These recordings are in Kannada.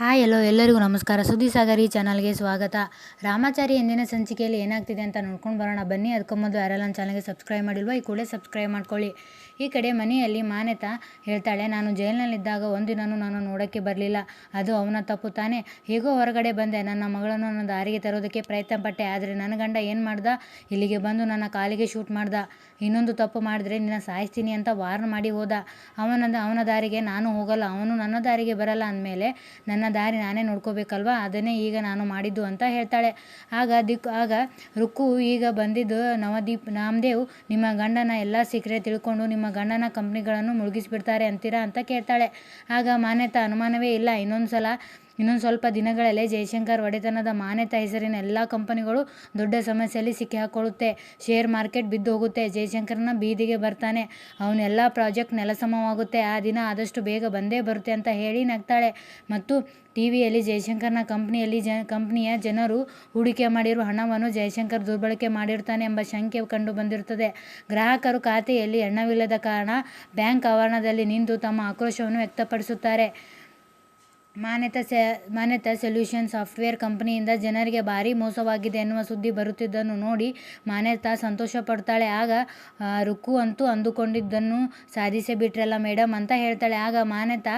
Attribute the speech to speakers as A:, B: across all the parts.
A: ಹಾಯ್, ಎಲ್ಲೋ ಎಲ್ಲರಿಗೂ ನಮಸ್ಕಾರ. ಸುದ್ದಿ ಸಾಗರ್ ಈ ಚಾನಲ್ಗೆ ಸ್ವಾಗತ. ರಾಮಾಚಾರಿ ಎಂದಿನ ಸಂಚಿಕೆಯಲ್ಲಿ ಏನಾಗ್ತಿದೆ ಅಂತ ನೋಡ್ಕೊಂಡು ಬರೋಣ. ಬನ್ನಿ, ಅದಕ್ಕೂ ಮೊದಲು ಯಾರೆಲ್ಲ ನನ್ನ ಚಾನಲ್ಗೆ ಸಬ್ಸ್ಕ್ರೈಬ್ ಮಾಡಿಲ್ವೋ, ಈ ಕೂಡಲೇ ಸಬ್ಸ್ಕ್ರೈಬ್ ಮಾಡ್ಕೊಳ್ಳಿ. ಈ ಕಡೆ ಮನೆಯಲ್ಲಿ ಮಾನ್ಯತಾ ಹೇಳ್ತಾಳೆ, ನಾನು ಜೈಲಿನಲ್ಲಿದ್ದಾಗ ಒಂದಿನೂ ನಾನು ನೋಡೋಕ್ಕೆ ಬರಲಿಲ್ಲ. ಅದು ಅವನ ತಪ್ಪು ತಾನೆ. ಹೇಗೋ ಹೊರಗಡೆ ಬಂದೆ. ನನ್ನ ಮಗಳನ್ನು ನನ್ನ ದಾರಿಗೆ ತರೋದಕ್ಕೆ ಪ್ರಯತ್ನ ಪಟ್ಟೆ. ಆದರೆ ನನ್ನ ಗಂಡ ಏನು ಮಾಡ್ದ? ಇಲ್ಲಿಗೆ ಬಂದು ನನ್ನ ಕಾಲಿಗೆ ಶೂಟ್ ಮಾಡ್ದ. ಇನ್ನೊಂದು ತಪ್ಪು ಮಾಡಿದ್ರೆ ನಿನ್ನ ಸಾಯಿಸ್ತೀನಿ ಅಂತ ವಾರ್ನ್ ಮಾಡಿ ಹೋದ. ಅವನ ಅವನ ದಾರಿಗೆ ನಾನು ಹೋಗಲ್ಲ. ಅವನು ನನ್ನ ದಾರಿಗೆ ಬರಲ್ಲ ಅಂದಮೇಲೆ ನನ್ನ ದಾರಿ ನಾನೇ ನೋಡ್ಕೋಬೇಕಲ್ವಾ? ಅದನ್ನೇ ಈಗ ನಾನು ಮಾಡಿದ್ದು ಅಂತ ಹೇಳ್ತಾಳೆ. ಆಗ ದಿಕ್, ಆಗ ರುಕ್ಕು ಈಗ ಬಂದಿದ್ದು ನವದೀಪ್, ನಾಮದೇವ್, ನಿಮ್ಮ ಗಂಡನ ಎಲ್ಲ ಸೀಕ್ರೆಟ್ ತಿಳ್ಕೊಂಡು ನಿಮ್ಮ ಗಂಡನ ಕಂಪ್ನಿಗಳನ್ನು ಮುಳುಗಿಸಿಬಿಡ್ತಾರೆ ಅಂತೀರಾ ಅಂತ ಕೇಳ್ತಾಳೆ. ಆಗ ಮಾನ್ಯತಾ, ಅನುಮಾನವೇ ಇಲ್ಲ ಇನ್ನೊಂದು ಸಲ ಇನ್ನೊಂದು ಸ್ವಲ್ಪ ದಿನಗಳಲ್ಲೇ ಜಯಶಂಕರ್ ಒಡೆತನದ ಮಾನ್ಯತಾ ಹೆಸರಿನ ಎಲ್ಲ ಕಂಪನಿಗಳು ದೊಡ್ಡ ಸಮಸ್ಯೆಯಲ್ಲಿ ಸಿಕ್ಕಿಹಾಕೊಳ್ಳುತ್ತೆ ಶೇರ್ ಮಾರ್ಕೆಟ್ ಬಿದ್ದು ಹೋಗುತ್ತೆ. ಜಯಶಂಕರ್ನ ಬೀದಿಗೆ ಬರ್ತಾನೆ. ಅವನೆಲ್ಲ ಪ್ರಾಜೆಕ್ಟ್ ನೆಲಸಮವಾಗುತ್ತೆ. ಆ ದಿನ ಆದಷ್ಟು ಬೇಗ ಬಂದೇ ಬರುತ್ತೆ ಅಂತ ಹೇಳಿ ನಗ್ತಾಳೆ. ಮತ್ತು ಟಿ ವಿಯಲ್ಲಿ ಜಯಶಂಕರ್ನ ಕಂಪ್ನಿಯಲ್ಲಿ ಜ, ಕಂಪ್ನಿಯ ಜನರು ಹೂಡಿಕೆ ಮಾಡಿರುವ ಹಣವನ್ನು ಜಯಶಂಕರ್ ದುರ್ಬಳಕೆ ಮಾಡಿರ್ತಾನೆ ಎಂಬ ಶಂಕೆ ಕಂಡು ಬಂದಿರುತ್ತದೆ. ಗ್ರಾಹಕರು ಖಾತೆಯಲ್ಲಿ ಹಣವಿಲ್ಲದ ಕಾರಣ ಬ್ಯಾಂಕ್ ಆವರಣದಲ್ಲಿ ನಿಂತು ತಮ್ಮ ಆಕ್ರೋಶವನ್ನು ವ್ಯಕ್ತಪಡಿಸುತ್ತಾರೆ. ಮಾನ್ಯತಾ ಮಾನ್ಯತಾ ಸೊಲ್ಯೂಷನ್ ಸಾಫ್ಟ್ವೇರ್ ಕಂಪನಿಯಿಂದ ಜನರಿಗೆ ಭಾರಿ ಮೋಸವಾಗಿದೆ ಎನ್ನುವ ಸುದ್ದಿ ಬರುತ್ತಿದ್ದನ್ನು ನೋಡಿ ಮಾನ್ಯತಾ ಸಂತೋಷ ಪಡ್ತಾಳೆ ಆಗ ರುಕ್ಕು ಅಂತೂ ಅಂದುಕೊಂಡಿದ್ದನ್ನು ಸಾಧಿಸೇ ಬಿಟ್ರಲ್ಲ ಮೇಡಮ್ ಅಂತ ಹೇಳ್ತಾಳೆ. ಆಗ ಮಾನ್ಯತಾ,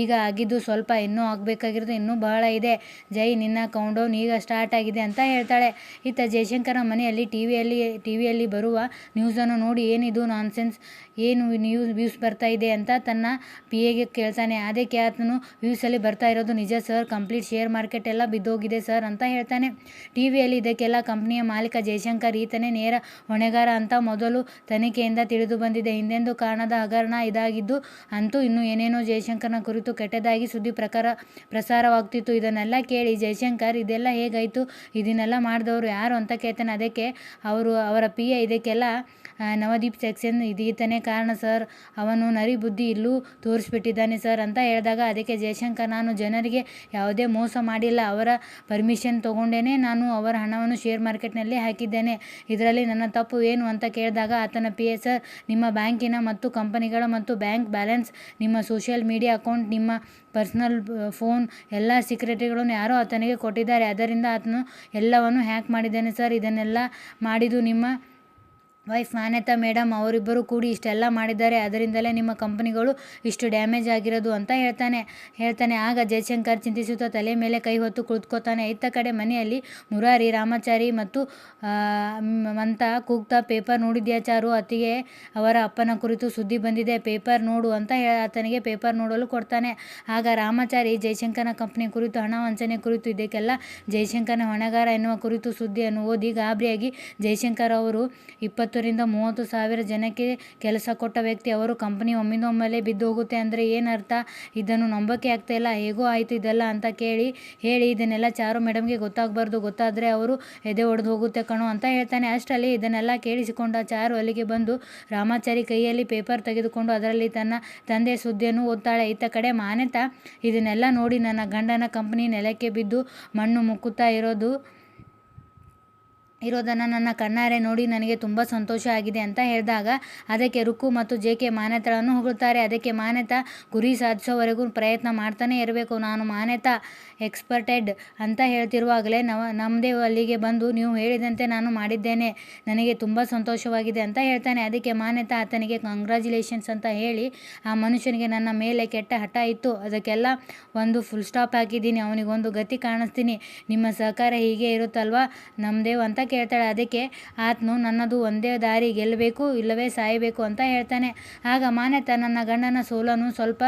A: ಈಗ ಆಗಿದ್ದು ಸ್ವಲ್ಪ ಇನ್ನೂ ಆಗಬೇಕಾಗಿರೋದು ಇನ್ನೂ ಬಹಳ ಇದೆ. ಜೈ, ನಿನ್ನ ಕೌಂಡೌನ್ ಈಗ ಸ್ಟಾರ್ಟ್ ಆಗಿದೆ ಅಂತ ಹೇಳ್ತಾಳೆ. ಇತ್ತ ಜಯಶಂಕರ ಮನೆಯಲ್ಲಿ ಟಿ ವಿಯಲ್ಲಿ ಟಿ ವಿಯಲ್ಲಿ ಬರುವ ನ್ಯೂಸನ್ನು ನೋಡಿ ಏನಿದು ನಾನ್ಸೆನ್ಸ್, ಏನು ನ್ಯೂಸ್ ವ್ಯೂಸ್ ಬರ್ತಾ ಇದೆ ಅಂತ ತನ್ನ ಪಿ ಎಗೆ ಕೇಳ್ತಾನೆ ಅದಕ್ಕೆ ಆತನು ವ್ಯೂಸಲ್ಲಿ ಬರ್ತಾ ಇರೋದು ನಿಜ ಸರ್. ಕಂಪ್ಲೀಟ್ ಶೇರ್ ಮಾರ್ಕೆಟ್ ಎಲ್ಲ ಬಿದ್ದೋಗಿದೆ ಸರ್ ಅಂತ ಹೇಳ್ತಾನೆ. ಟಿ ವಿಯಲ್ಲಿ ಇದಕ್ಕೆಲ್ಲ ಕಂಪ್ನಿಯ ಮಾಲೀಕ ಜಯಶಂಕರ್ ಈತನೇ ನೇರ ಹೊಣೆಗಾರ ಅಂತ ಮೊದಲು ತನಿಖೆಯಿಂದ ತಿಳಿದು ಬಂದಿದೆ. ಹಿಂದೆಂದು ಕಾರಣದ ಹಗರಣ ಇದಾಗಿದ್ದು, ಅಂತೂ ಇನ್ನೂ ಏನೇನೋ ಜಯಶಂಕರ್ನ ಕುರಿತು ಕೆಟ್ಟದಾಗಿ ಸುದ್ದಿ ಪ್ರಕಾರ ಪ್ರಸಾರವಾಗ್ತಿತ್ತು. ಇದನ್ನೆಲ್ಲ ಕೇಳಿ ಜಯಶಂಕರ್ ಇದೆಲ್ಲ ಹೇಗಾಯಿತು? ಇದನ್ನೆಲ್ಲ ಮಾಡಿದವರು ಯಾರು ಅಂತ ಕೇಳ್ತಾನೆ. ಅದಕ್ಕೆ ಅವರು, ಅವರ ಪಿ ಎ ಇದಕ್ಕೆಲ್ಲ ನವದೀಪ್ ಸೆಕ್ಷನ್ ಇದೀತನೇ ಕಾರಣ ಸರ್. ಅವನು ನರಿ ಬುದ್ಧಿ ಇಲ್ಲೂ ತೋರಿಸ್ಬಿಟ್ಟಿದ್ದಾನೆ ಸರ್ ಅಂತ ಹೇಳಿದಾಗ ಅದಕ್ಕೆ ಜಯಶಂಕರ್ ಜನರಿಗೆ ಯಾವುದೇ ಮೋಸ ಮಾಡಿಲ್ಲ, ಅವರ ಪರ್ಮಿಷನ್ ತೊಗೊಂಡೇನೆ ನಾನು ಅವರ ಹಣವನ್ನು ಶೇರ್ ಮಾರ್ಕೆಟ್ನಲ್ಲಿ ಹಾಕಿದ್ದೇನೆ. ಇದರಲ್ಲಿ ನನ್ನ ತಪ್ಪು ಏನು ಅಂತ ಕೇಳಿದಾಗ ಆತನ ಪಿ ಎಸ್ ನಿಮ್ಮ ಬ್ಯಾಂಕಿನ ಮತ್ತು ಕಂಪನಿಗಳ ಮತ್ತು ಬ್ಯಾಂಕ್ ಬ್ಯಾಲೆನ್ಸ್, ನಿಮ್ಮ ಸೋಷಿಯಲ್ ಮೀಡಿಯಾ ಅಕೌಂಟ್ ನಿಮ್ಮ ಪರ್ಸ್ನಲ್ ಫೋನ್ ಎಲ್ಲ ಸೀಕ್ರೆಟ್ಗಳನ್ನು ಯಾರೋ ಆತನಿಗೆ ಕೊಟ್ಟಿದ್ದಾರೆ. ಅದರಿಂದ ಆತನು ಎಲ್ಲವನ್ನು ಹ್ಯಾಕ್ ಮಾಡಿದ್ದೇನೆ ಸರ್ ಇದನ್ನೆಲ್ಲ ಮಾಡಿದ್ದು ನಿಮ್ಮ ವೈಫ್ ಮಾನ್ಯತಾ ಮೇಡಮ್ ಅವರಿಬ್ಬರು ಕೂಡಿ ಇಷ್ಟೆಲ್ಲ ಮಾಡಿದ್ದಾರೆ. ಅದರಿಂದಲೇ ನಿಮ್ಮ ಕಂಪನಿಗಳು ಇಷ್ಟು ಡ್ಯಾಮೇಜ್ ಆಗಿರೋದು ಅಂತ ಹೇಳ್ತಾನೆ ಹೇಳ್ತಾನೆ. ಆಗ ಜಯಶಂಕರ್ ಚಿಂತಿಸುತ್ತಾ ತಲೆ ಮೇಲೆ ಕೈ ಹೊತ್ತು ಕುಳಿತುಕೋತಾನೆ ಇತ್ತ ಕಡೆ ಮನೆಯಲ್ಲಿ ಮುರಾರಿ, ರಾಮಾಚಾರಿ ಮತ್ತು ಅಂತ ಕೂಗ್ತಾ ಪೇಪರ್ ನೋಡಿದ್ಯಾ ಚಾರು? ಅತ್ತಿಗೆ ಅವರ ಅಪ್ಪನ ಕುರಿತು ಸುದ್ದಿ ಬಂದಿದೆ. ಪೇಪರ್ ನೋಡು ಅಂತ ಆತನಿಗೆ ಪೇಪರ್ ನೋಡಲು ಕೊಡ್ತಾನೆ. ಆಗ ರಾಮಾಚಾರಿ ಜಯಶಂಕರ್ನ ಕಂಪನಿ ಕುರಿತು, ಹಣ ವಂಚನೆ ಕುರಿತು, ಇದಕ್ಕೆಲ್ಲ ಜಯಶಂಕರ್ನ ಹೊಣೆಗಾರ ಎನ್ನುವ ಕುರಿತು ಸುದ್ದಿಯನ್ನು ಓದಿ ಗಾಬರಿಯಾಗಿ ಜಯಶಂಕರ್ ಅವರು ಇಪ್ಪತ್ತರಿಂದ ಮೂವತ್ತು ಸಾವಿರ ಜನಕ್ಕೆ ಕೆಲಸ ಕೊಟ್ಟ ವ್ಯಕ್ತಿ ಅವರು ಕಂಪನಿ ಒಮ್ಮಿಂದೊಮ್ಮೆಲೆ ಬಿದ್ದು ಹೋಗುತ್ತೆ ಅಂದರೆ ಏನರ್ಥ ಇದನ್ನು ನಂಬೋಕೆ ಆಗ್ತಾ ಇಲ್ಲ. ಹೇಗೋ ಆಯಿತು ಇದೆಲ್ಲ ಅಂತ ಕೇಳಿ, ಹೇಳಿ ಇದನ್ನೆಲ್ಲ ಚಾರು ಮೇಡಮ್ಗೆ ಗೊತ್ತಾಗಬಾರ್ದು. ಗೊತ್ತಾದರೆ ಅವರು ಎದೆ ಒಡೆದು ಹೋಗುತ್ತೆ ಕಣೋ ಅಂತ ಹೇಳ್ತಾನೆ. ಅಷ್ಟರಲ್ಲಿ ಇದನ್ನೆಲ್ಲ ಕೇಳಿಸಿಕೊಂಡ ಚಾರು ಅಲ್ಲಿಗೆ ಬಂದು ರಾಮಾಚಾರಿ ಕೈಯಲ್ಲಿ ಪೇಪರ್ ತೆಗೆದುಕೊಂಡು ಅದರಲ್ಲಿ ತನ್ನ ತಂದೆ ಸುದ್ದಿಯನ್ನು ಓದ್ತಾಳೆ. ಇತ್ತ ಕಡೆ ಮಾನ್ಯತಾ ಇದನ್ನೆಲ್ಲ ನೋಡಿ ನನ್ನ ಗಂಡನ ಕಂಪನಿ ನೆಲಕ್ಕೆ ಬಿದ್ದು ಮಣ್ಣು ಮುಕ್ಕುತ್ತಾ ಇರೋದು ಇರೋದನ್ನು ನನ್ನ ಕಣ್ಣಾರೆ ನೋಡಿ ನನಗೆ ತುಂಬ ಸಂತೋಷ ಆಗಿದೆ ಅಂತ ಹೇಳಿದಾಗ ಅದಕ್ಕೆ ರುಕ್ಕು ಮತ್ತು ಜೆ ಕೆ ಮಾನ್ಯತಾಳನ್ನು ಹೊಗಳುತ್ತಾರೆ ಅದಕ್ಕೆ ಮಾನ್ಯತಾ ಗುರಿ ಸಾಧಿಸೋವರೆಗೂ ಪ್ರಯತ್ನ ಮಾಡ್ತಾನೆ ಇರಬೇಕು. ನಾನು ಮಾನ್ಯತಾ ಎಕ್ಸ್ಪರ್ಟೆಡ್ ಅಂತ ಹೇಳ್ತಿರುವಾಗಲೇ ನವ ನಮ್ಮದೇ ಅಲ್ಲಿಗೆ ಬಂದು ನೀವು ಹೇಳಿದಂತೆ ನಾನು ಮಾಡಿದ್ದೇನೆ. ನನಗೆ ತುಂಬ ಸಂತೋಷವಾಗಿದೆ ಅಂತ ಹೇಳ್ತಾನೆ. ಅದಕ್ಕೆ ಮಾನ್ಯತಾ ಆತನಿಗೆ ಕಂಗ್ರ್ಯಾಚುಲೇಷನ್ಸ್ ಅಂತ ಹೇಳಿ ಆ ಮನುಷ್ಯನಿಗೆ ನನ್ನ ಮೇಲೆ ಕೆಟ್ಟ ಹಠ ಇತ್ತು. ಅದಕ್ಕೆಲ್ಲ ಒಂದು ಫುಲ್ ಸ್ಟಾಪ್ ಹಾಕಿದ್ದೀನಿ. ಅವನಿಗೊಂದು ಗತಿ ಕಾಣಿಸ್ತೀನಿ. ನಿಮ್ಮ ಸಹಕಾರ ಹೀಗೆ ಇರುತ್ತಲ್ವಾ ನಮ್ಮದೇವ್ ಅಂತ ಕೇಳ್ತಾಳೆ, ಅದಕ್ಕೆ ಆತನು ನನ್ನದು ಒಂದೇ ದಾರಿ, ಗೆಲ್ಲಬೇಕು, ಇಲ್ಲವೇ ಸಾಯಬೇಕು ಅಂತ ಹೇಳ್ತಾನೆ. ಆಗ ಮಾನ್ಯತ, ನನ್ನ ಗಂಡನ ಸೋಲನ್ನು ಸ್ವಲ್ಪ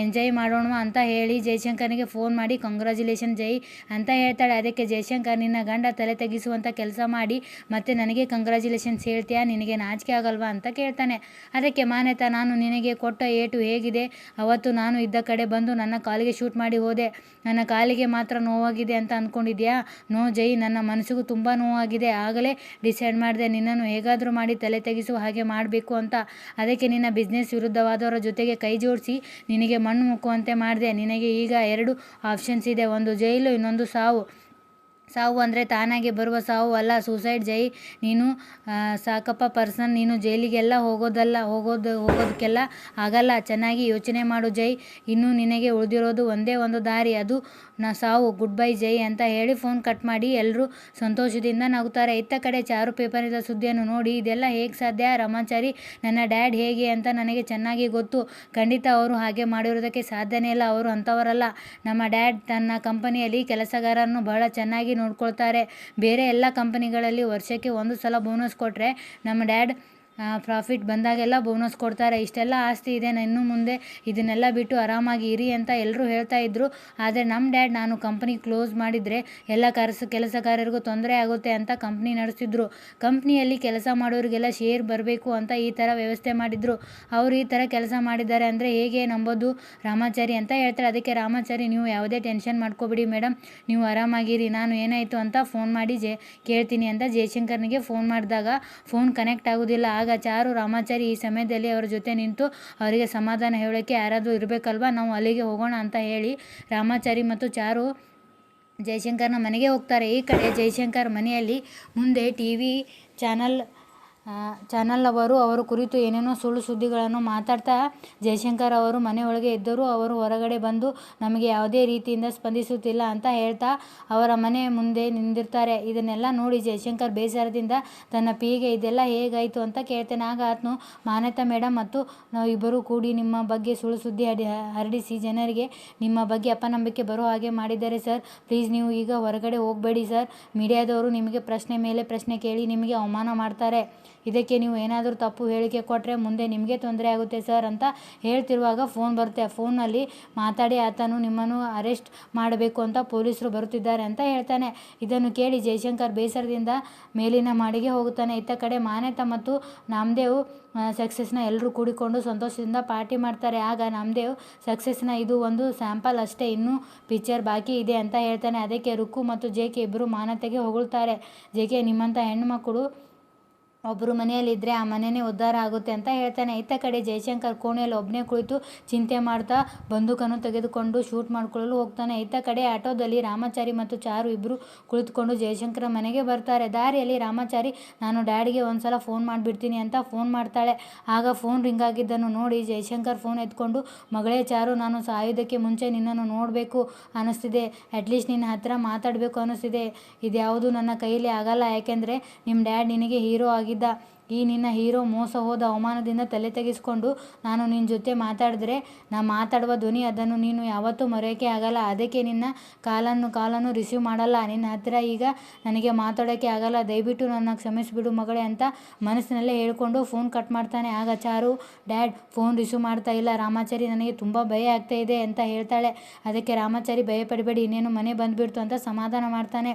A: ಎಂಜಾಯ್ ಮಾಡೋಣ ಅಂತ ಹೇಳಿ ಜಯಶಂಕರ್ನಿಗೆ ಫೋನ್ ಮಾಡಿ ಕಂಗ್ರ್ಯಾಚುಲೇಷನ್ ಜೈ ಅಂತ ಹೇಳ್ತಾಳೆ. ಅದಕ್ಕೆ ಜಯಶಂಕರ್, ನಿನ್ನ ಗಂಡ ತಲೆ ತೆಗಿಸುವಂಥ ಕೆಲಸ ಮಾಡಿ, ಮತ್ತೆ ನನಗೆ ಕಂಗ್ರ್ಯಾಚುಲೇಷನ್ಸ್ ಹೇಳ್ತೀಯಾ? ನಿನಗೆ ನಾಚಿಕೆ ಆಗಲ್ವಾ? ಅಂತ ಕೇಳ್ತಾನೆ. ಅದಕ್ಕೆ ಮಾನ್ಯತ, ನಾನು ನಿನಗೆ ಕೊಟ್ಟ ಏಟು ಹೇಗಿದೆ? ಅವತ್ತು ನಾನು ಇದ್ದ ಕಡೆ ಬಂದು ನನ್ನ ಕಾಲಿಗೆ ಶೂಟ್ ಮಾಡಿ ಹೋದೆ. ನನ್ನ ಕಾಲಿಗೆ ಮಾತ್ರ ನೋವಾಗಿದೆ ಅಂತ ಅಂದ್ಕೊಂಡಿದ್ಯಾ ನೋ ಜೈ, ನನ್ನ ಮನಸ್ಸಿಗೂ ತುಂಬ ನೋವಾಗಿದೆ. ಆಗಲೇ ಡಿಸೈಡ್ ಮಾಡಿದೆ, ನಿನ್ನನ್ನು ಹೇಗಾದರೂ ಮಾಡಿ ತಲೆ ತೆಗೆಸುವ ಹಾಗೆ ಮಾಡಬೇಕು ಅಂತ. ಅದಕ್ಕೆ ನಿನ್ನ ಬಿಸ್ನೆಸ್ ವಿರುದ್ಧವಾದವರ ಜೊತೆಗೆ ಕೈ ಜೋಡಿಸಿ, ನಿನಗೆ ಮಣ್ಣು ಮುಕ್ಕುವಂತೆ ಮಾಡಿದೆ. ನಿನಗೆ ಈಗ ಎರಡು ಆಪ್ಷನ್ಸ್ ಇದೆ. ಒಂದು ಜೈಲು, ಇನ್ನೊಂದು ಸಾವು. ಸಾವು ಅಂದರೆ ತಾನಾಗೆ ಬರುವ ಸಾವು ಅಲ್ಲ. ಸೂಸೈಡ್ ಜೈ, ನೀನು ಸಾಕಪ್ಪ ಪರ್ಸನ್ ನೀನು ಜೈಲಿಗೆಲ್ಲ ಹೋಗೋದಲ್ಲ, ಹೋಗೋದು, ಹೋಗೋದಕ್ಕೆಲ್ಲ ಆಗಲ್ಲ. ಚೆನ್ನಾಗಿ ಯೋಚನೆ ಮಾಡು ಜೈ. ಇನ್ನು ನಿನಗೆ ಉಳಿದಿರೋದು ಒಂದೇ ಒಂದು ದಾರಿ. ಅದು ನಾ ಸಾವು. ಗುಡ್ ಬೈ ಜೈ ಅಂತ ಹೇಳಿ ಫೋನ್ ಕಟ್ ಮಾಡಿ ಎಲ್ಲರೂ ಸಂತೋಷದಿಂದ ನಗುತ್ತಾರೆ. ಇತ್ತ ಕಡೆ ಚಾರು ಪೇಪರಿನ ಸುದ್ದಿಯನ್ನು ನೋಡಿ, ಇದೆಲ್ಲ ಹೇಗೆ ಸಾಧ್ಯ? ರಮಾಚಾರಿ, ನನ್ನ ಡ್ಯಾಡ್ ಹೇಗೆ ಅಂತ ನನಗೆ ಚೆನ್ನಾಗಿ ಗೊತ್ತು. ಖಂಡಿತ ಅವರು ಹಾಗೆ ಮಾಡಿರೋದಕ್ಕೆ ಸಾಧ್ಯನೇ ಇಲ್ಲ. ಅವರು ಅಂಥವರಲ್ಲ. ನಮ್ಮ ಡ್ಯಾಡ್ ತನ್ನ ಕಂಪನಿಯಲ್ಲಿ ಕೆಲಸಗಾರರನ್ನು ಬಹಳ ಚೆನ್ನಾಗಿ ನೋಡ್ಕೊಳ್ತಾರೆ. ಬೇರೆ ಎಲ್ಲ ಕಂಪನಿಗಳಲ್ಲಿ ವರ್ಷಕ್ಕೆ ಒಂದು ಸಲ ಬೋನಸ್ ಕೊಟ್ಟರೆ ನಮ್ಮ ಡ್ಯಾಡ್ ಪ್ರಾಫಿಟ್ ಬಂದಾಗೆಲ್ಲ ಬೋನಸ್ ಕೊಡ್ತಾರೆ. ಇಷ್ಟೆಲ್ಲ ಆಸ್ತಿ ಇದೆ ಇನ್ನು ಮುಂದೆ ಇದನ್ನೆಲ್ಲ ಬಿಟ್ಟು ಆರಾಮಾಗಿ ಇರಿ ಅಂತ ಎಲ್ಲರೂ ಹೇಳ್ತಾ ಇದ್ದರು ಆದರೆ ನಮ್ಮ ಡ್ಯಾಡ್ ನಾನು ಕಂಪ್ನಿ ಕ್ಲೋಸ್ ಮಾಡಿದರೆ ಎಲ್ಲ ಕೆಲಸ ಕೆಲಸಗಾರರಿಗೂ ತೊಂದರೆ ಆಗುತ್ತೆ ಅಂತ ಕಂಪ್ನಿ ನಡೆಸಿದ್ರು. ಕಂಪ್ನಿಯಲ್ಲಿ ಕೆಲಸ ಮಾಡೋರಿಗೆಲ್ಲ ಶೇರ್ ಬರಬೇಕು ಅಂತ ಈ ಥರ ವ್ಯವಸ್ಥೆ ಮಾಡಿದ್ರು. ಅವ್ರು ಈ ಥರ ಕೆಲಸ ಮಾಡಿದ್ದಾರೆ ಅಂದರೆ ಹೇಗೆ ನಂಬೋದು? ರಾಮಾಚಾರಿ ಅಂತ ಹೇಳ್ತಾರೆ. ಅದಕ್ಕೆ ರಾಮಾಚಾರಿ, ನೀವು ಯಾವುದೇ ಟೆನ್ಷನ್ ಮಾಡ್ಕೋಬಿಡಿ ಮೇಡಮ್ ನೀವು ಆರಾಮಾಗಿರಿ ನಾನು ಏನಾಯಿತು ಅಂತ ಫೋನ್ ಮಾಡಿ ಜೆ, ಕೇಳ್ತೀನಿ ಅಂತ ಜಯಶಂಕರ್ನಿಗೆ ಫೋನ್ ಮಾಡಿದಾಗ ಫೋನ್ ಕನೆಕ್ಟ್ ಆಗೋದಿಲ್ಲ. ಆಗ ಚಾರು ರಾಮಾಚಾರಿ ಈ ಸಮಯದಲ್ಲಿ ಅವರ ಜೊತೆ ನಿಂತು ಅವರಿಗೆ ಸಮಾಧಾನ ಹೇಳೋಕ್ಕೆ ಯಾರಾದರೂ ಇರಬೇಕಲ್ವಾ? ನಾವು ಅಲ್ಲಿಗೆ ಹೋಗೋಣ ಅಂತ ಹೇಳಿ ರಾಮಾಚಾರಿ ಮತ್ತು ಚಾರು ಜಯಶಂಕರ್ನ ಮನೆಗೆ ಹೋಗ್ತಾರೆ. ಈ ಕಡೆ ಜಯಶಂಕರ್ ಮನೆಯಲ್ಲಿ ಮುಂದೆ ಟಿ ವಿ ಚಾನಲ್ ಚಾನಲ್ ಅವರು, ಅವರ ಕುರಿತು ಏನೇನೋ ಸುಳ್ಳು ಸುದ್ದಿಗಳನ್ನು ಮಾತಾಡ್ತಾ ಜಯಶಂಕರ್ ಅವರು ಮನೆಯೊಳಗೆ ಇದ್ದರೂ ಅವರು ಹೊರಗಡೆ ಬಂದು ನಮಗೆ ಯಾವುದೇ ರೀತಿಯಿಂದ ಸ್ಪಂದಿಸುತ್ತಿಲ್ಲ ಅಂತ ಹೇಳ್ತಾ ಅವರ ಮನೆ ಮುಂದೆ ನಿಂದಿರ್ತಾರೆ ಇದನ್ನೆಲ್ಲ ನೋಡಿ ಜಯಶಂಕರ್ ಬೇಸರದಿಂದ ತನ್ನ ಪೀಗೆ ಇದೆಲ್ಲ ಹೇಗಾಯಿತು ಅಂತ ಕೇಳ್ತೇನೆ ಆಗ ಆತನು ಮಾನ್ಯತಾ ಮೇಡಮ್ ಮತ್ತು ನಾವು ಇಬ್ಬರೂ ಕೂಡಿ ನಿಮ್ಮ ಬಗ್ಗೆ ಸುಳ್ಳು ಸುದ್ದಿ ಹರಡಿಸಿ ಜನರಿಗೆ ನಿಮ್ಮ ಬಗ್ಗೆ ಅಪನಂಬಿಕೆ ಬರೋ ಹಾಗೆ ಮಾಡಿದ್ದಾರೆ ಸರ್. ಪ್ಲೀಸ್ ನೀವು ಈಗ ಹೊರಗಡೆ ಹೋಗಬೇಡಿ ಸರ್. ಮೀಡಿಯಾದವರು ನಿಮಗೆ ಪ್ರಶ್ನೆ ಮೇಲೆ ಪ್ರಶ್ನೆ ಕೇಳಿ ನಿಮಗೆ ಅವಮಾನ ಮಾಡ್ತಾರೆ. ಇದಕ್ಕೆ ನೀವು ಏನಾದರೂ ತಪ್ಪು ಹೇಳಿಕೆ ಕೊಟ್ಟರೆ ಮುಂದೆ ನಿಮಗೆ ತೊಂದರೆ ಆಗುತ್ತೆ ಸರ್ ಅಂತ ಹೇಳ್ತಿರುವಾಗ ಫೋನ್ ಬರುತ್ತೆ. ಫೋನಲ್ಲಿ ಮಾತಾಡಿ ಆತನು ನಿಮ್ಮನ್ನು ಅರೆಸ್ಟ್ ಮಾಡಬೇಕು ಅಂತ ಪೊಲೀಸರು ಬರುತ್ತಿದ್ದಾರೆ ಅಂತ ಹೇಳ್ತಾನೆ. ಇದನ್ನು ಕೇಳಿ ಜಯಶಂಕರ್ ಬೇಸರದಿಂದ ಮೇಲಿನ ಮಾಡಿಗೆ ಹೋಗುತ್ತಾನೆ. ಇತ್ತ ಕಡೆ ಮಾನ್ಯತಾ ಮತ್ತು ನಾಮದೇವ್ ಸಕ್ಸಸ್ನ ಎಲ್ಲರೂ ಕೂಡಿಕೊಂಡು ಸಂತೋಷದಿಂದ ಪಾರ್ಟಿ ಮಾಡ್ತಾರೆ. ಆಗ ನಾಮದೇವ್ ಸಕ್ಸಸ್ನ ಇದು ಒಂದು ಸ್ಯಾಂಪಲ್ ಅಷ್ಟೇ, ಇನ್ನೂ ಪಿಕ್ಚರ್ ಬಾಕಿ ಇದೆ ಅಂತ ಹೇಳ್ತಾನೆ. ಅದಕ್ಕೆ ರುಕ್ಕು ಮತ್ತು ಜೆ ಕೆ ಇಬ್ಬರು ಮಾನತೆಗೆ ಹೊಗಳ್ತಾರೆ. ಜೆ ಕೆ ನಿಮ್ಮಂಥ ಹೆಣ್ಣುಮಕ್ಕಳು ಒಬ್ಬರು ಮನೆಯಲ್ಲಿದ್ದರೆ ಆ ಮನೆಯೇ ಉದ್ಧಾರ ಆಗುತ್ತೆ ಅಂತ ಹೇಳ್ತಾನೆ. ಇತ್ತ ಕಡೆ ಜಯಶಂಕರ್ ಕೋಣೆಯಲ್ಲಿ ಒಬ್ಬನೇ ಕುಳಿತು ಚಿಂತೆ ಮಾಡ್ತಾ ಬಂದೂಕನ್ನು ತೆಗೆದುಕೊಂಡು ಶೂಟ್ ಮಾಡಿಕೊಳ್ಳಲು ಹೋಗ್ತಾನೆ. ಇತ್ತ ಕಡೆ ಆಟೋದಲ್ಲಿ ರಾಮಾಚಾರಿ ಮತ್ತು ಚಾರು ಇಬ್ಬರು ಕುಳಿತುಕೊಂಡು ಜಯಶಂಕರ ಮನೆಗೆ ಬರ್ತಾರೆ. ದಾರಿಯಲ್ಲಿ ರಾಮಾಚಾರಿ, ನಾನು ಡ್ಯಾಡಿಗೆ ಒಂದ್ಸಲ ಫೋನ್ ಮಾಡಿಬಿಡ್ತೀನಿ ಅಂತ ಫೋನ್ ಮಾಡ್ತಾಳೆ. ಆಗ ಫೋನ್ ರಿಂಗ್ ಆಗಿದ್ದನ್ನು ನೋಡಿ ಜಯಶಂಕರ್ ಫೋನ್ ಎತ್ಕೊಂಡು, ಮಗಳೇ ಚಾರು, ನಾನು ಸಾಯೋದಕ್ಕೆ ಮುಂಚೆ ನಿನ್ನನ್ನು ನೋಡಬೇಕು ಅನ್ನಿಸ್ತಿದೆ. ಅಟ್ಲೀಸ್ಟ್ ನಿನ್ನ ಹತ್ರ ಮಾತಾಡಬೇಕು ಅನ್ನಿಸ್ತಿದೆ. ಇದ್ಯಾವುದು ನನ್ನ ಕೈಯಲ್ಲಿ ಆಗಲ್ಲ. ಯಾಕೆಂದರೆ ನಿಮ್ಮ ಡ್ಯಾಡ್ ನಿನಗೆ ಹೀರೋ ಆಗಿದ್ದ ಈ ನಿನ್ನ ಹೀರೋ ಮೋಸ ಹೋದ ಅವಮಾನದಿಂದ ತಲೆ ತೆಗೆಸ್ಕೊಂಡು ನಾನು ನಿನ್ನ ಜೊತೆ ಮಾತಾಡಿದ್ರೆ, ನಾ ಮಾತಾಡುವ ಧ್ವನಿ ಅದನ್ನು ನೀನು ಯಾವತ್ತೂ ಮರೆಯೋಕ್ಕೆ ಆಗಲ್ಲ. ಅದಕ್ಕೆ ನಿನ್ನ ಕಾಲನ್ನು ಕಾಲನ್ನು ರಿಸೀವ್ ಮಾಡಲ್ಲ. ನಿನ್ನ ಹತ್ತಿರ ಈಗ ನನಗೆ ಮಾತಾಡೋಕ್ಕೆ ಆಗಲ್ಲ. ದಯವಿಟ್ಟು ನನ್ನ ಕ್ಷಮಿಸಿಬಿಡು ಮಗಳೇ ಅಂತ ಮನಸ್ಸಿನಲ್ಲೇ ಹೇಳ್ಕೊಂಡು ಫೋನ್ ಕಟ್ ಮಾಡ್ತಾನೆ. ಆಗ ಚಾರು, ಡ್ಯಾಡ್, ಫೋನ್ ರಿಸೀವ್ ಮಾಡ್ತಾ ಇಲ್ಲ. ರಾಮಾಚಾರಿ ನನಗೆ ತುಂಬ ಭಯ ಆಗ್ತಾ ಇದೆ ಅಂತ ಹೇಳ್ತಾಳೆ. ಅದಕ್ಕೆ ರಾಮಾಚಾರಿ ಭಯ ಪಡಬೇಡಿ ಇನ್ನೇನು ಮನೆ ಬಂದುಬಿಡ್ತು ಅಂತ ಸಮಾಧಾನ ಮಾಡ್ತಾನೆ.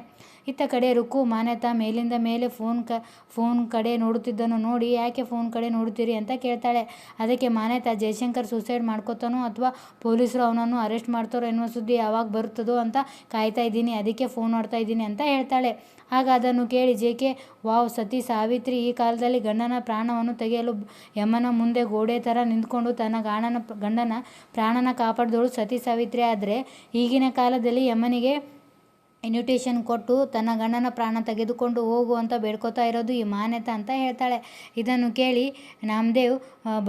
A: ಇತ್ತ ಕಡೆ ರುಕ್ಕು, ಮಾನ್ಯತಾ ಮೇಲಿಂದ ಮೇಲೆ ಫೋನ್ ಕ, ಫೋನ್ ಕಡೆ ನೋಡುತ್ತಿದ್ದನ್ನು ನೋಡಿ ಯಾಕೆ ಫೋನ್ ಕಡೆ ನೋಡ್ತೀರಿ ಅಂತ ಕೇಳ್ತಾಳೆ. ಅದಕ್ಕೆ ಮಾನ್ಯತಾ ಜಯಶಂಕರ್ ಸೂಸೈಡ್ ಮಾಡ್ಕೋತಾನೋ ಅಥವಾ ಪೊಲೀಸರು ಅವನನ್ನು ಅರೆಸ್ಟ್ ಮಾಡ್ತಾರೋ ಎನ್ನುವ ಸುದ್ದಿ ಯಾವಾಗ ಬರುತ್ತದೋ ಅಂತ ಕಾಯ್ತಾ ಇದ್ದೀನಿ. ಅದಕ್ಕೆ ಫೋನ್ ಮಾಡ್ತಾ ಇದ್ದೀನಿ ಅಂತ ಹೇಳ್ತಾಳೆ. ಆಗ ಅದನ್ನು ಕೇಳಿ ಜೆ ಕೆ, ವಾವ್ ಸತಿ ಸಾವಿತ್ರಿ, ಈ ಕಾಲದಲ್ಲಿ ಗಂಡನ ಪ್ರಾಣವನ್ನು ತೆಗೆಯಲು ಯಮನ ಮುಂದೆ ಗೋಡೆ ಥರ ನಿಂತ್ಕೊಂಡು ತನ್ನ ಗಾಣನ ಗಂಡನ ಪ್ರಾಣನ ಕಾಪಾಡಿದವಳು ಸತಿ ಸಾವಿತ್ರಿ. ಆದರೆ ಈಗಿನ ಕಾಲದಲ್ಲಿ ಯಮನಿಗೆ ಇನ್ವಿಟೇಷನ್ ಕೊಟ್ಟು ತನ್ನ ಗಂಡನ ಪ್ರಾಣ ತೆಗೆದುಕೊಂಡು ಹೋಗು ಅಂತ ಬೇಡ್ಕೋತಾ ಇರೋದು ಈ ಮಾನ್ಯತೆ ಅಂತ ಹೇಳ್ತಾಳೆ. ಇದನ್ನು ಕೇಳಿ, ನಾಮದೇವ್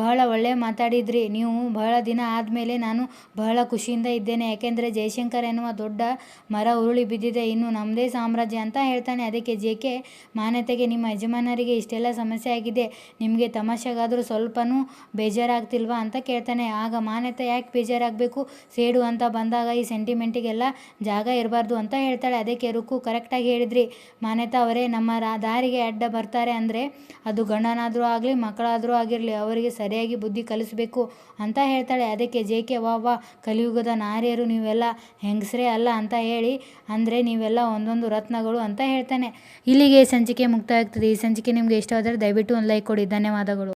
A: ಬಹಳ ಒಳ್ಳೆ ಮಾತಾಡಿದ್ರಿ. ನೀವು ಬಹಳ ದಿನ ಆದಮೇಲೆ ನಾನು ಬಹಳ ಖುಷಿಯಿಂದ ಇದ್ದೇನೆ. ಯಾಕೆಂದರೆ ಜಯಶಂಕರ್ ಎನ್ನುವ ದೊಡ್ಡ ಮರ ಉರುಳಿ ಬಿದ್ದಿದೆ. ಇನ್ನು ನಮ್ಮದೇ ಸಾಮ್ರಾಜ್ಯ ಅಂತ ಹೇಳ್ತಾನೆ. ಅದಕ್ಕೆ ಜೆ ಕೆ ಮಾನ್ಯತೆಗೆ, ನಿಮ್ಮ ಯಜಮಾನರಿಗೆ ಇಷ್ಟೆಲ್ಲ ಸಮಸ್ಯೆ ಆಗಿದೆ. ನಿಮಗೆ ತಮಾಷೆಗಾದರೂ ಸ್ವಲ್ಪನೂ ಬೇಜಾರಾಗ್ತಿಲ್ವಾ ಅಂತ ಕೇಳ್ತಾನೆ. ಆಗ ಮಾನ್ಯತೆ, ಯಾಕೆ ಬೇಜಾರಾಗಬೇಕು? ಸೇಡು ಅಂತ ಬಂದಾಗ ಈ ಸೆಂಟಿಮೆಂಟಿಗೆಲ್ಲ ಜಾಗ ಇರಬಾರ್ದು ಅಂತ ಹೇಳ್ತಾನೆ. ಹೇಳ್ತಾಳೆ ಅದಕ್ಕೆ ರುಕು. ಕರೆಕ್ಟಾಗಿ ಹೇಳಿದ್ರಿ. ಮಾನ್ಯತಾ ಅವರೇ, ನಮ್ಮ ರಾ, ದಾರಿಗೆ ಅಡ್ಡ ಬರ್ತಾರೆ ಅಂದರೆ ಅದು ಗಂಡನಾದರೂ ಆಗಲಿ, ಮಕ್ಕಳಾದರೂ ಆಗಿರಲಿ, ಅವರಿಗೆ ಸರಿಯಾಗಿ ಬುದ್ಧಿ ಕಲಿಸಬೇಕು ಅಂತ ಹೇಳ್ತಾಳೆ. ಅದಕ್ಕೆ ಜೆ ಕೆ ವಾ ವಾ, ಕಲಿಯುಗದ ನಾರಿಯರು ನೀವೆಲ್ಲ ಹೆಂಗಸರೇ ಅಲ್ಲ ಅಂತ ಹೇಳಿ, ಅಂದರೆ ನೀವೆಲ್ಲ ಒಂದೊಂದು ರತ್ನಗಳು ಅಂತ ಹೇಳ್ತಾನೆ. ಇಲ್ಲಿಗೆ ಸಂಚಿಕೆ ಮುಕ್ತಾಯ ಆಗ್ತದೆ ಈ ಸಂಚಿಕೆ ನಿಮಗೆ ಇಷ್ಟವಾದರೆ ದಯವಿಟ್ಟು ಒಂದು ಲೈಕ್ ಕೊಡಿ. ಧನ್ಯವಾದಗಳು.